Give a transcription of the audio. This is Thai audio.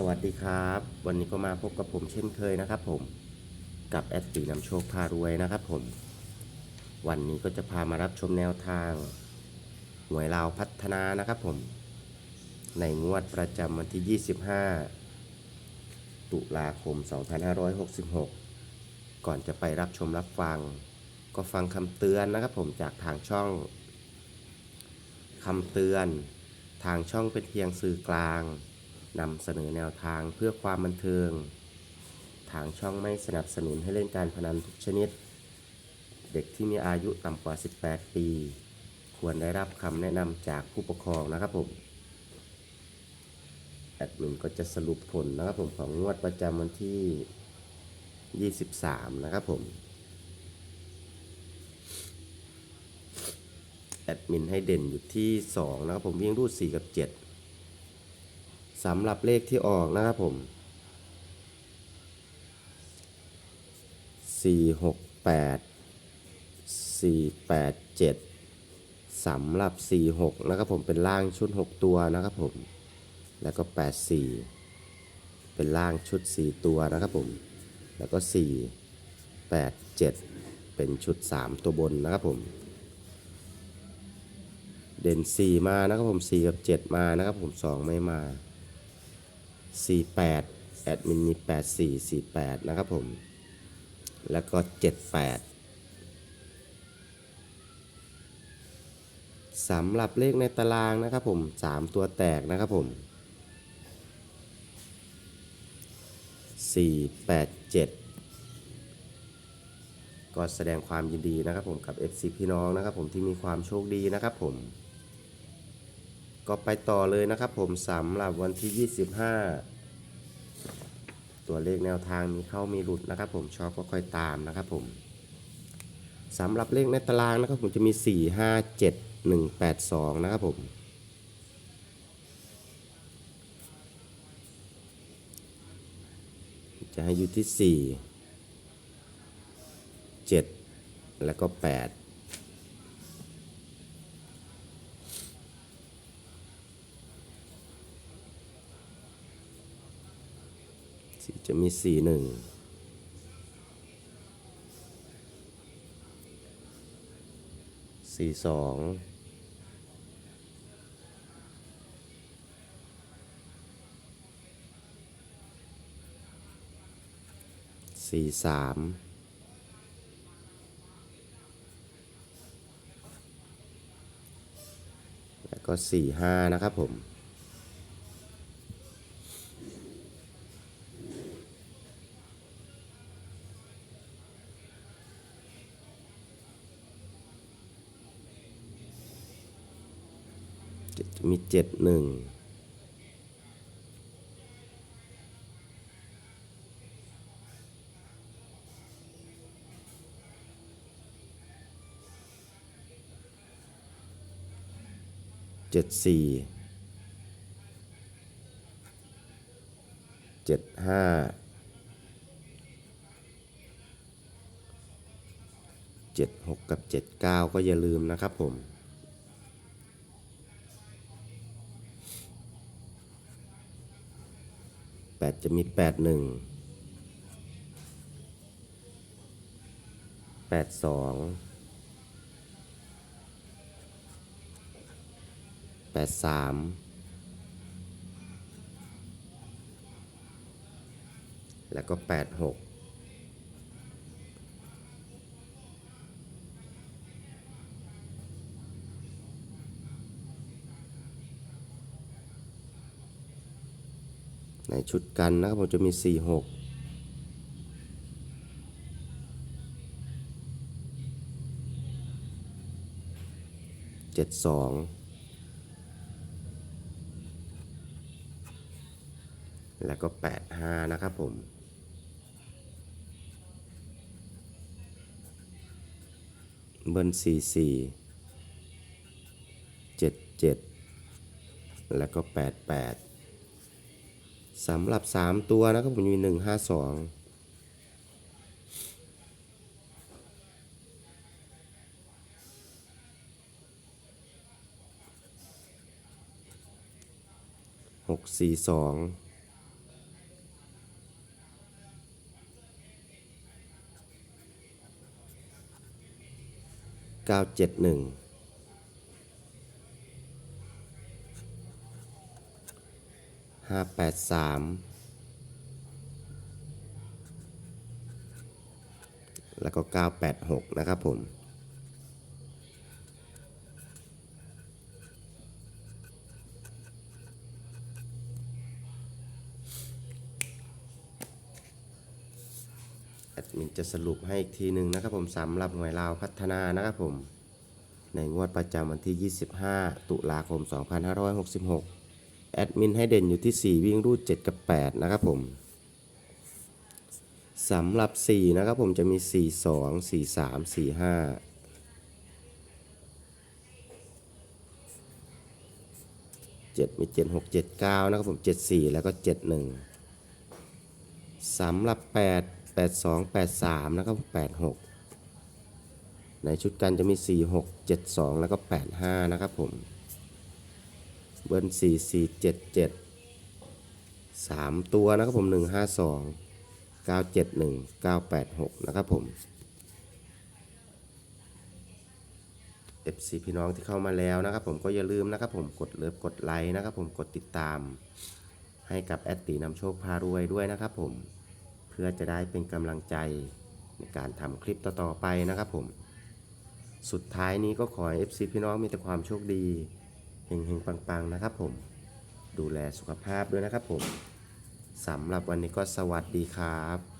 สวัสดีครับ วันนี้ก็มาพบกับผมเช่นเคยนะครับผมกับแอดตีนำโชคพารวยนะครับผม วันนี้ก็จะพามารับชมแนวทางหวยลาวพัฒนานะครับผม ในงวดประจำวันที่ 25 ตุลาคม 2566 ก่อนจะไปรับชมรับฟัง ก็ฟังคำเตือนนะครับผมจากทางช่องคำเตือน ทางช่องเป็นเพียงสื่อกลาง นำเสนอแนวทางเพื่อความบันเทิง ทางช่องไม่สนับสนุนให้เล่นการพนันทุกชนิด เด็กที่มีอายุต่ำกว่า 18 ปี ควรได้รับคำแนะนำจากผู้ปกครองนะครับผม แอดมินก็จะสรุปผลนะครับผมของงวดประจำวันที่ 23 นะครับผม แอดมินให้เด่นอยู่ที่ 2 นะครับผมวิ่งรูด 4 กับ 7 สำหรับเลขที่ออกนะครับผม4 6 8 4 8 7สำหรับ4 6นะครับผมเป็นล่างชุด6ตัวนะครับผม แล้วก็8 4เป็นล่างชุด4ตัวนะครับผม แล้วก็4 8 7เป็นชุด3ตัวบนนะครับผมเด่น 4 มานะครับผม 4 กับ 7 มานะครับผม 2 ไม่มา 48แอดมินมี 84 48 นะครับผม แล้วก็ 78สำหรับเลขในตารางนะครับผม 3 ตัวแตกนะครับผม 4 8 7 ก็แสดงความยินดีนะครับผมกับ FC พี่น้องนะครับผมที่มีความโชคดีนะครับผม ก็ไปต่อเลยนะครับผมสำหรับวันที่ 25 ตัวเลขแนวทางมีเข้ามีหลุดนะครับ ผมชอบก็ค่อยตามนะครับผมสำหรับเลขในตารางนะครับผมจะมี 4 5 7 1 8 2 นะครับผมจะให้อยู่ที่ 4 7 แล้วก็ 8 สีจะมีสี่หนึ่งสี่สองสี่สามแล้วก็สี่ห้านะครับผม มีเจ็ดหนึ่งเจ็ดสี่เจ็ดห้าเจ็ดหกกับเจ็ดเก้าก็อย่าลืมนะครับผม แปดจะมีแปดหนึ่งแปดสองแปดสามแล้วก็แปดหก ในชุดกันนะครับผมจะมี 4 6เจ็ดสองแล้วก็แปดห้านะครับผมเบิร์นสี่สี่เจ็ดเจ็ดแล้วก็แปดแปด สำหรับ 3 ตัวนะครับผมมี 152หกสี่สองเก้าเจ็ดหนึ่ง ห้าแปดสามแล้วก็ 986 นะครับผม แอดมินจะสรุปให้อีกทีหนึ่งนะครับผมสำหรับหน่วยลาวพัฒนานะครับผม ในงวดประจำวันที่ 25 ตุลาคม 2566 แอดมินให้เด่นอยู่ที่ 4 วิ่งรูด 7 กับ 8 นะครับผมสำหรับ 4 นะครับผมจะมี 4 2 4 3 4 5เจ็ดมีเจ็ดหกเจ็ดเก้านะครับผมเจ็ดสี่แล้วก็เจ็ดหนึ่งสำหรับแปดแปดสองแปดสามนะครับแปดหกในชุดกันจะมีสี่หกเจ็ดสองแล้วก็แปดห้านะครับผม เบิ้ล4 4 7 7 3ตัวนะครับผม1 5 2 971 986นะครับผม FC พี่น้องที่เข้ามาแล้วนะครับผมก็อย่าลืมนะครับผมกดเลิฟกดไลค์นะครับผมกดติดตาม ให้กับแอดตีนำโชคพารวยด้วยนะครับผมเพื่อจะได้เป็นกำลังใจในการทำคลิปต่อๆไปนะครับผม สุดท้ายนี้ก็ขอให้ FC พี่น้องมีแต่ความโชคดี เฮงๆ ปังๆ นะครับผม ดูแลสุขภาพด้วยนะครับผมสำหรับวันนี้ก็สวัสดีครับ